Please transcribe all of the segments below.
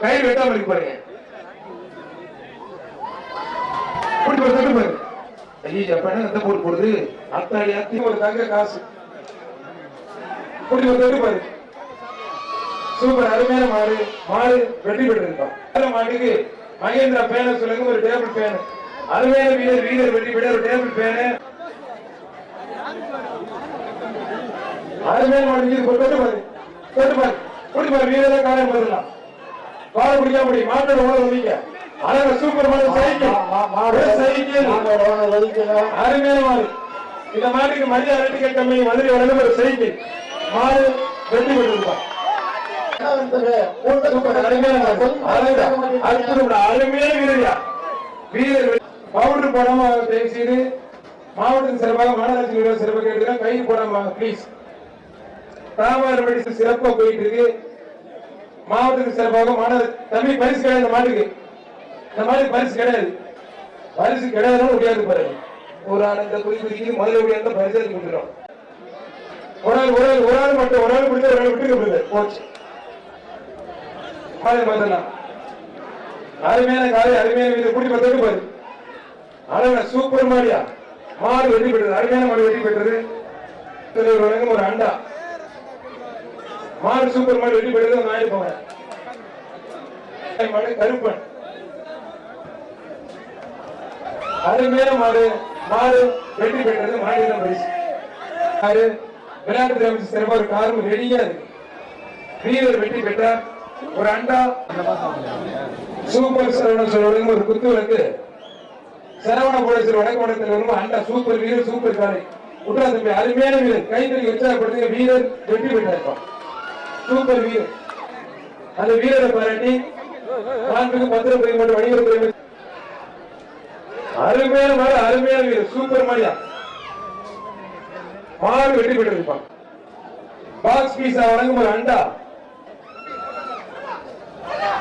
கயிறு வெட்டாம இருக்கு பாருங்க இப்படி ஒரு தட்டு பாரு ஐயோ எப்ப அந்த போட்டு போடுது? அத்தாடி அத்தி. ஒரு தங்க காசு. இப்படி ஒரு தட்டு பாரு சூப்பர் அருமையான மாடு. மாடு வெற்றி பெற்றிருக்கோம் வேற மாட்டுக்கு மகேந்திரா பேன சொல்லுங்க ஒரு டேபிள் பேனு. அருமையான வீரர் வீரர் வெற்றி பெற்ற ஒரு டேபிள் பேனு. அருமையான மாடு இது ஒரு தொட்டு பாரு தொட்டு பாரு குடி பாரு வீரரை காலையில் பதிலாம் பிடிக்க முடியும் மாட்டோட ஓட வைக்க அழகா சூப்பர் மாடு சைக்கிள். மாடு சைக்கிள். அருமையான மாடு. இந்த மாட்டுக்கு மரியாதை ரெட்டிகள் கம்மி மதுரை வழங்கும் ஒரு சைக்கிள். மாடு வெற்றி பெற்றிருப்பான் சூப்பர் அருமையான வீரரியா. வீரர் பவுடர் போடாம செய்து மாவட்டத்தின் சிறப்பாக மாநகராட்சி சிறப்பாக கேட்டுக்கிறேன் கைது போடாம ப்ளீஸ் தாமரை சிறப்பா போயிட்டு இருக்கு. மாவட்டத்துக்கு சிறப்பாக மாநகர தம்பி பரிசு கிடையாது இந்த மாட்டுக்கு. இந்த மாதிரி பரிசு கிடையாது. பரிசு கிடையாதுன்னு முடியாது பாருங்க ஒரு ஆள் இந்த குறி குறிக்கிறது முதல்ல இப்படி பரிசு எடுத்து கொடுத்துரும் ஒரு ஆள் ஒரு ஆள் ஒரு ஆள் மட்டும் ஒரு ஆள் கொடுத்து ஒரு ஆள் விட்டு கொடுங்க போச்சு. மாலை பார்த்தலாம் அருமையான காலை அருமையான வீடு கூட்டி பார்த்து பாரு அழகா சூப்பர் மாடியா. மாடு வெற்றி பெற்றது அருமையான மாடு வெற்றி பெற்றது. ஒரு அண்டா. மாடு சூப்பர் மாடு வெட்டி பெற்றது ஒரு நாயுடு மாடு கருப்பன். அருமையான மாடு. மாடு வெற்றி பெற்றது மாநிலம் பரிசு. யாரு விளையாட்டு அமைச்சர் சிறப்பாக ஒரு காரும் ரெடியா இருக்கு. வீரர் வெற்றி பெற்றார் ஒரு அண்டா. சூப்பர் சரவணன் சொல்லுங்க ஒரு குத்து விளக்கு. சரவண போலீசர் வடக்கு மண்டலத்தில் அண்டா சூப்பர் வீரர் சூப்பர் காரை உட்ரா தம்பி அருமையான வீரர். கைத்தறி உற்சாகப்படுத்தி வீரர் வெற்றி பெற்றார். சூப்பர் வீரர். அந்த வீரரை பாராட்டி நான்கு பத்திரப்பதி மற்றும் வணிகத்துறை அருமையான மாடு அருமையான வீரர். சூப்பர் மாடியா. மாடு வெற்றி பெற்றிருப்பான். பாக்ஸ் பீஸா வழங்கும் ஒரு அண்டா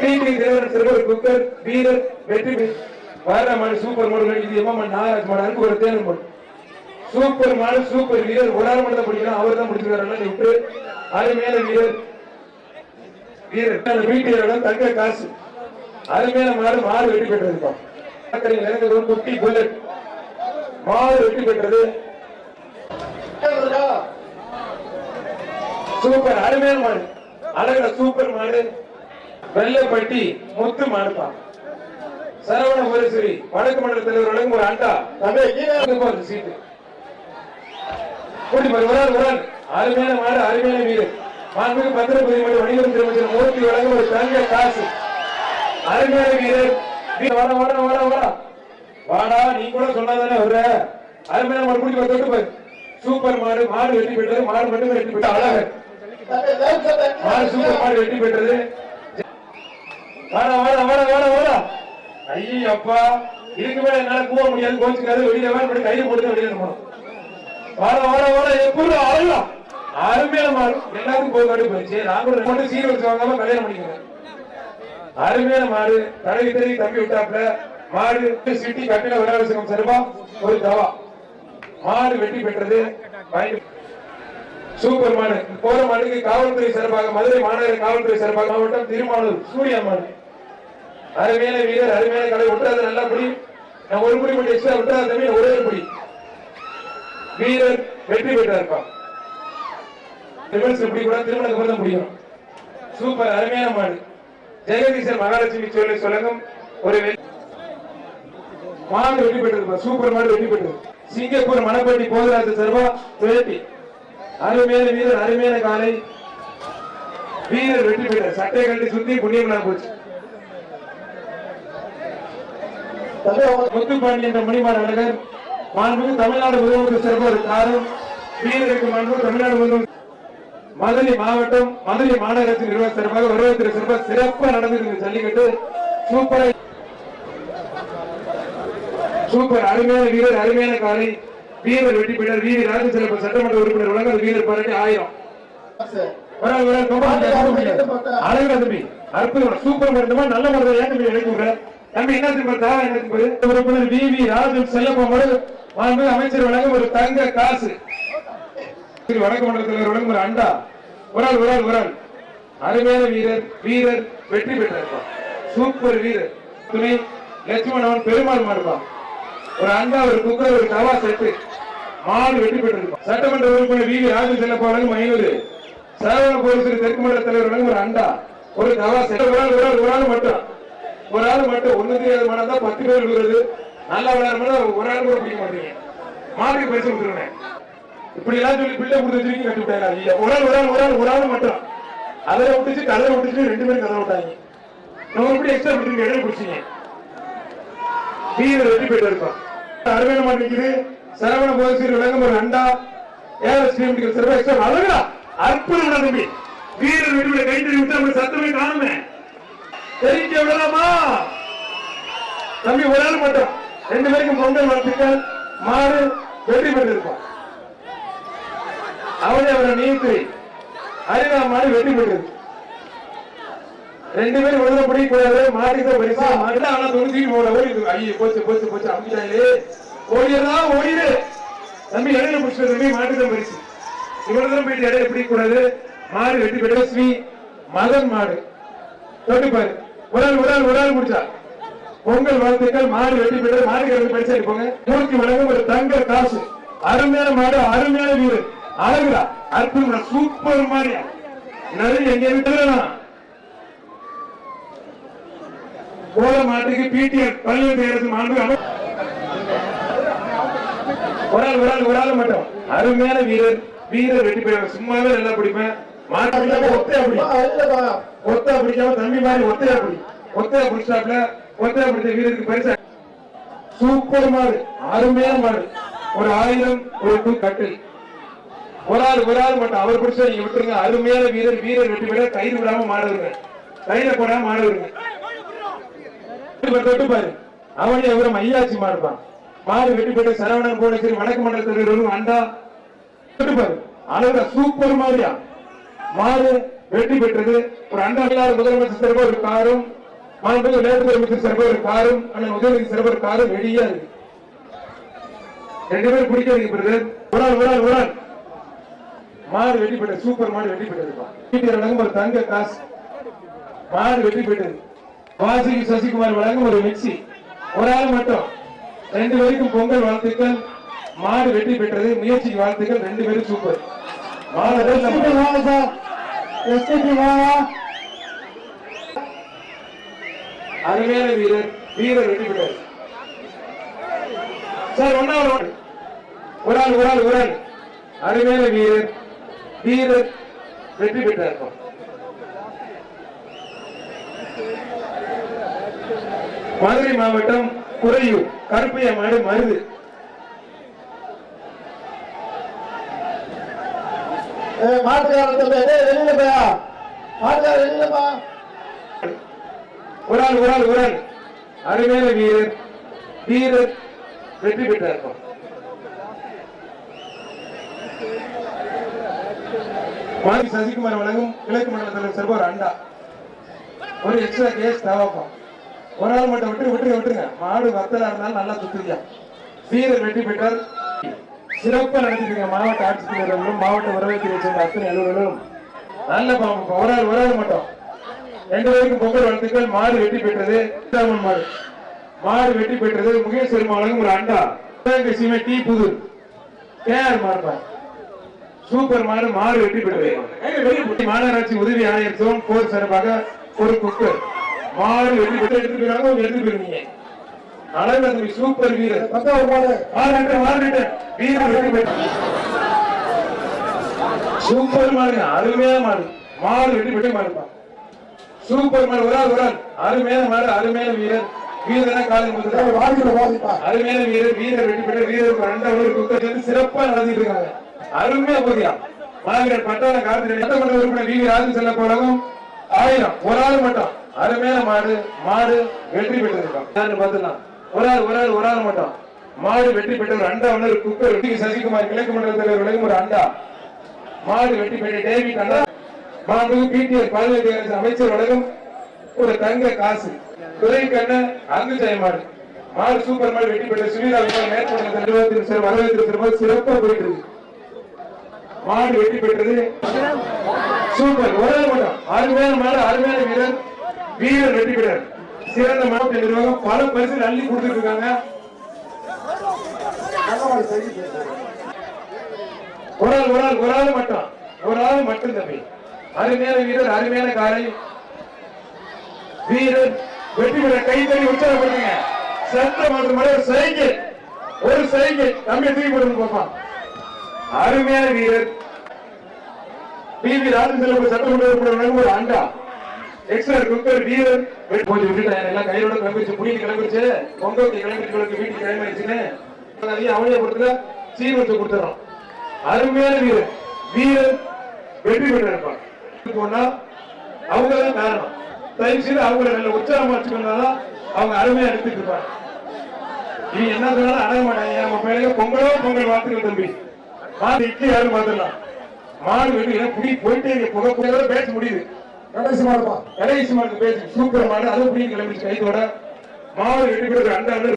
டிடி சிறுவர் குக்கர் வீரர் வெற்றி வர மாடு சூப்பர் மாடு இது எம்மா நாகராஜ் மாடு ஒரு தேனு மாடு சூப்பர் மாடு சூப்பர் வீரர். ஒரு ஆள் மட்டும் தான் பிடிக்கணும் அவர் தான் பிடிச்சிருக்காரு விட்டு அருமையான வீரர். வீரர். வீட்டில் தங்க காசு. அருமையான மாடு மாடு வெற்றி பெற்றிருப்பான் ஒரு குட்டி புல்லட். மாடு வெற்றி பெற்றது. சூப்பர் அருமையான மாடு. அழகா சூப்பர் மாடு. வெள்ளப்பட்டி முத்து மாடுப்பா. சரவண முரசரி வடக்கு மண்டல தலைவர் வழங்கும் ஒரு அண்டா அங்க சீட்டு. கூட்டி ஒரு அருமையான மாடு அருமையான வீரர். மாண்புமிகு பத்திரப்பதிவு மற்றும் வணிகம் திருமச்சர் மூர்த்தி வழங்கும் ஒரு தங்க காசு. அருமையான வீரர் வீரர் வாடா வாடா வாடா வாடா. வாடா நீ கூட சொன்னாதானே வர்ற அருமையான மாடு குடிச்சு வந்து தொட்டு பாரு சூப்பர் மாடு மாடு வெற்றி பெற்றது மாடு மட்டும் வெற்றி பெற்ற அழகு மாடு சூப்பர் மாடு வெற்றி பெற்றது. வாடா வாடா வாடா வாடா வாடா. ஐயோ அப்பா இதுக்கு மேல என்னால கூவ முடியாது கோச்சுக்காது வெளியில வேணும் கையை போட்டு வெளியில போனோம் வாடா வாடா வாடா எப்படி அழகா அருமையான மாடு. எல்லாத்துக்கும் போய் காட்டி போயிடுச்சு நான் கூட ரெண்டு மட்டும் சீர் வச்சு வாங்காம கல்யாணம் பண்ணிக்கிறேன் அருமையான மாடு. தடவி தடவி தம்பி விட்டாப்ல மாடு சிட்டி கட்டிட விளையாட்டு சிறப்பா ஒரு தவா. மாடு வெற்றி பெற்றது சூப்பர் மாடு. போற மாடுக்கு காவல்துறை சிறப்பாக மதுரை மாநகர காவல்துறை சிறப்பாக மாவட்டம் திருமானூர். சூர்யா மாடு. அருமையான வீரர் அருமையான கலை விட்டுறது நல்லா புடி. நான் ஒரு புடி மட்டும் எக்ஸ்ட்ரா விட்டுறா தம்பி ஒரே ஒரு புடி வீரர் வெற்றி பெற்றாருப்பா. ரிவர்ஸ் இப்படி கூட திருமணத்துக்கு தான் முடியும். சூப்பர் அருமையான மாடு. ஜெகதீசன் மகாலட்சுமி சொல்லி சொல்லங்கும். ஒரு மாடு வெட்டி பெற்றிருப்பா. சூப்பர் மாடு வெட்டி பெற்றது. சிங்கப்பூர் மணப்பட்டி போதராஜ சர்வா துயட்டி அருமையான வீரர் அருமையான காலை. வீரர் வெற்றி பெற்றார். சட்டை கட்டி சுத்தி புண்ணியம் நான் போச்சு. முத்துப்பாண்டி என்ற மணிமாட அழகர். மாண்புக்கு தமிழ்நாடு முதலமைச்சர் சிறப்பு ஒரு காரம் வீரருக்கு மாண்பு தமிழ்நாடு முதலமைச்சர் மதுரை மாவட்டம் மதுரை மாநகராட்சி நிர்வாக சிறப்பாக வருவதற்கு சிறப்பாக சிறப்பாக நடந்திருக்கு ஜல்லிக்கட்டு சூப்பரா சூப்பர். அருமையான வீரர் அருமையான காலை. வீரர் வெற்றி பெற்றார். வீரர் ராஜசிறப்பு சட்டமன்ற உறுப்பினர் வழங்க வீரர் பாராட்டி ஆயிரம். அழகா தம்பி. அற்புதம். சூப்பர் மருந்தமா நல்ல மருந்தம் ஏன் தம்பி தம்பி என்ன திரும்ப என்ன திரும்ப உறுப்பினர் வி வி ராஜன் அமைச்சர் வழங்கும் ஒரு தங்க காசு. திரு வடக்கு மண்டல வழங்கும் ஒரு அண்டா. ஒரு ஆள் ஒரு ஆள் ஒரு ஆள் அருமையான வீரர் வீரர் வெற்றி பெற்றிருப்பான் சூப்பர் வீரர். துணை லட்சுமணவன் பெருமாள் மாடுப்பான் ஒரு அண்டா ஒரு குக்கர் ஒரு தவா செட்டு மாடு வெற்றி பெற்றிருப்பான். சட்டமன்ற உறுப்பினர் வி வி ராஜன் செல்லப்பாளங்க மயிலூர். சரவண போலீஸ் தெற்கு மண்டல தலைவர் ஒரு அண்டா. ஒரு தவா செட்டு ஒரு ஆள் ஒரு ஆள் ஒரு ஆள் மட்டும். ஒரு ஆள் மட்டும். ஒண்ணு தெரியாத மாடம் தான் பத்து பேர் விழுறது நல்லா விளையாடுற ஒரு ஆள் கூட பிடிக்க மாட்டீங்க. மாட்டுக்கு பரிசு கொடுத்துருவேன். இப்படி எல்லாம் சொல்லி பிள்ளை கொடுத்து வச்சிருக்கீங்க கட்டி விட்டாங்க. ஐயா ஒரு ஆள் ஒரு ஆள் ஒரு ஆள் ஒரு ஆள் மட்டும். அதில் விட்டுச்சு கதை விட்டுச்சு ரெண்டு பேரும் கதை விட்டாங்க நம்ம எப்படி எக்ஸ்ட்ரா விட்டுருங்க இடம் பிடிச்சிங்க. வீரர் வெற்றி பெற்று இருக்கோம் அருமையான மாட்டு சரவண போதசீர் விளங்கம் ஒரு அண்டா ஏழு ஸ்ரீமதிகள் சிறப்பு எக்ஸ்ட்ரா அழகா அற்புதம் தம்பி. வீரர் வெற்றி பெற்ற கைத்தறி விட்டு அப்படி சத்தமே காணுமே. தெரிஞ்ச விடலாமா? தம்பி ஒரு ஆள் மட்டும். ரெண்டு பேருக்கும் பொங்கல் வளர்த்துக்கள் மாடு வெற்றி பெற்றிருக்கோம் அவனே அவரை நீத்து அறிவா மாடு வெட்டி பெற்றது ரெண்டு பேரும் விழுத பிடிக்கூடாது கூடாது தான் பரிசா மாடு ஆனா தொண்ணூத்தி போட ஓடி ஐயோ போச்சு போச்சு போச்சு அமிச்சாங்களே ஓடிடுறா ஓடிடு. தம்பி இடையில பிடிச்சது தம்பி மாட்டு தான் பரிசு. இவ்வளவு தூரம் போயிட்டு இடையில பிடிக்கூடாது மாடு வெட்டி பெற்ற ஸ்ரீ மதன் மாடு. தொட்டுப்பாரு ஒரு ஆள் ஒரு ஆள் ஒரு ஆள் முடிச்சா. பொங்கல் வாழ்த்துக்கள். மாடு வெட்டி பெற்று மாடுகளுக்கு பரிசா இருப்பாங்க மூர்த்தி வழங்கும் ஒரு தங்க காசு. அருமையான மாடு அருமையான வீடு அழகுடா. அற்புதம் சூப்பர் மாடு நிறைய எங்க விட்டுலாம் கோல மாட்டுக்கு பிடிஆர் பல்வேறு அரசு மாண்பு ஒரு ஆள் ஒரு ஆள் ஒரு ஆள் மட்டும். அருமையான வீரர். வீரர் வெட்டி பெற சும்மாவே நல்லா பிடிப்பேன். மாட்டு ஒத்தையா பிடி. ஒத்தையா பிடிக்காம தம்பி மாதிரி ஒத்தையா பிடி. ஒத்தையா பிடிச்சாப்ல ஒத்தையா பிடிச்ச வீரருக்கு பரிசு. சூப்பர் மாடு அருமையான மாடு. ஒரு ஆயிரம் ஒரு டூ கட்டில். ஒரு ஆள் ஒரு ஆள் மட்டும். அவர் பிடிச்சா நீங்க விட்டுருங்க. அருமையான வீரர் வீரர் வெட்டி பெற கயிறு விடாம மாடுங்க கையில போடாம மாடுங்க தொட்டு பாரு. அவனே அவரும் ஐயாச்சி மாடுப்பான் மாடு வெட்டி பெற்ற சரவணன் கூட சரி வடக்கு மண்டலத்தில் அண்டா. தொட்டு பாரு. அளவுல சூப்பர் மாதிரியா மாடு வெற்றி பெற்றது. ஒரு அண்டா முதலமைச்சர் சிறப்பு ஒரு காரும். மாண்பு விளையாட்டு அமைச்சர் சிறப்பு ஒரு காரும். அண்ணன் உதயநிதி சிறப்பு ஒரு காரும். வெளியா இருக்கு ரெண்டு பேரும் பிடிக்க பிரதர். ஒரு ஆள் ஒரு ஆள் ஒரு ஆள். மாடு வெட்டி பெற்ற சூப்பர் மாடு வெட்டி வீட்டில் வழங்கும் ஒரு தங்க காசு. மாடு வெட்டி பெற்றது வாசிக்கு சசிகுமார் வழங்கும் ஒரு மிக்சி. ஒரு ஆள் மட்டும். ரெண்டு பேருக்கும் பொங்கல் வாழ்த்துக்கள். மாடு வெற்றி பெற்றது முயற்சிக்கு வாழ்த்துக்கள். ரெண்டு பேரும் சூப்பர். அருமையான வீரர் வீரர் வெற்றி பெற்றார். சார் ஒன்னாவது. ஒரு ஆள் ஒரு ஆள் ஒரு ஆள். அருமையான வீரர் வீரர் வெற்றி பெற்றார் மதுரை மாவட்டம் குறையூர் கருப்பைய மாடு மருது. வெளியில போயா? மாட்டுக்காரன் வெளியில போ. ஒரு ஆள் ஒரு ஆள் ஒரு ஆள். அருமையான வீரர் வீரர் வெற்றி பெற்றார் மாதி சசிகுமார் வழங்கும் கிழக்கு மண்டலத்தில் சிறப்பு ஒரு அண்டா. ஒரு எக்ஸ்ட்ரா கேஸ் தேவைப்போம் ஒரு ஆள் மட்டும் விட்டு விட்டுருங்க விட்டுருங்க. மாடு வத்தலா இருந்தாலும் நல்லா சுத்துறியா வீரர் வெற்றி பெற்றால் சிறப்பாக நடத்திருக்க மாவட்ட ஆட்சித்தலைவர்களும் மாவட்ட உறவைத்துறை சேர்ந்த அத்தனை அலுவலர்களும். நல்ல பாம்பு ஒரு ஆள் ஒரு ஆள் மட்டும். ரெண்டு பேருக்கும் பொங்கல் வாழ்த்துக்கள். மாடு வெற்றி பெற்றது. மாடு. மாடு வெற்றி பெற்றது. முகேஸ்வரி வழங்கும் ஒரு அண்டா. சிவகங்கை டி புது. புதூர் கேஆர் மாடுப்பா சூப்பர் மாடு மாடு வெற்றி பெற்றது. மாநகராட்சி உதவி ஆணையர் ஜோன் போர் சார்பாக ஒரு குக்கர் மாடு வெற்றி பெற்று எடுத்து போயிருக்காங்க எடுத்து போயிருந்தீங்க அழகு தம்பி சூப்பர் வீரர். வீரர் வெற்றி சூப்பர் மாடு அருமையான மாடு. மாடு வெற்றி பெற்று மாடுப்பா சூப்பர் மாடு ஒரு ஆள் ஒரு ஆள். அருமையான மாடு அருமையான வீரர். வீரனா காலம் அருமையான வீரர் வீரர் வெற்றி பெற்ற வீரருக்கு ரெண்டாவது ஒரு குக்கர் சிறப்பா நடத்திட்டு இருக்காங்க. அருமையா போதியா மாவீரர் பட்டாள காலத்தில் சட்டமன்ற உறுப்பினர் வி வி ராஜன் செல்ல போலவும் ஆயிரம். ஒரு ஆள் மட்டும். அருமையான மாடு மாடு வெற்றி பெற்றிருக்கான். பார்த்துலாம் ஒரு ஆள் ஒரு ஆள் ஒரு ஆள் மட்டும். மாடு வெற்றி பெற்ற ஒரு அண்டா ஒன்று குக்கர் வெற்றி சசிகுமார் கிழக்கு மண்டல தலைவர் விளங்கும் ஒரு அண்டா. மாடு வெற்றி பெற்ற டேவிட் அண்ணா மாண்பு பிடிஆர் பாதுகாப்பு அமைச்சர் உலகம் ஒரு தங்க காசு. துறை கண்ண அங்கு ஜெயமாடு மாடு சூப்பர் மாடு வெற்றி பெற்ற சுனிதா விமான மேற்கொண்ட நிர்வாகத்தின் சிறப்பு வரவேற்று சிறப்பு போயிட்டு இருக்கு. மாடு வெற்றி பெற்றது. சூப்பர். ஒரே மட்டும் அருமையான மாடு அருமையான வீரர். வீரர் வெற்றி பெற்றார். சிறந்த மாவட்ட நிர்வாகம். பல பரிசு அள்ளி கொடுத்துட்டு இருக்காங்க ஒரு ஆள் ஒரு ஆள் ஒரு ஆள் மட்டும். ஒரு ஆள் மட்டும் தம்பி. அருமையான வீரர் அருமையான காரை வீரர் வெற்றி பெற கை தள்ளி உற்சாகப்படுத்துங்க. சட்ட மாற்றம் ஒரு சைக்கிள். ஒரு சைக்கிள். தம்பி தூக்கி போட்டு பாப்பா. அருமையான வீரர். பி. வி ராஜேந்திர சட்டமன்ற உறுப்பினர் ஒரு அண்டா. எக்ஸ்ட்ரா குக்கர் வீரர். வெட்டி போச்சு விட்டுட்டேன் எல்லாம் கையோட கிளம்பிச்சு புடிட்டு கிளம்பிச்சு பொங்கலுக்கு கிளம்பிட்டு வீட்டுக்கு டைம் ஆயிடுச்சுன்னு அதையும் அவனைய கொடுத்துல சீர் வச்சு கொடுத்துறோம் அருமையான வீரர். வீரர் வெற்றி பெற்றிருப்பான் போனா அவங்க தான் காரணம். தயவு செய்து அவங்கள நல்ல உற்சாகமா வச்சுக்கணும்னாதான் அவங்க அருமையா எடுத்துட்டு இருப்பாங்க. நீ என்ன சொன்னாலும் அடங்க மாட்டாங்க. நம்ம பிள்ளைங்க பொங்கலோ பொங்கல் வாத்துக்கள் தம்பி. மாடு இட்லி யாரும் மாத்தலாம் மாடு ஏன்னா புடி போயிட்டே இருக்கு. புகை புகையோட பேச முடியுது. கடைசி மாடுப்பா. கடைசி மாடு பேசி. சூப்பர் மாடு. அதுவும் புடி கிளம்பிச்சு கைத்தோட மாடு போட்டு அண்டாண்டு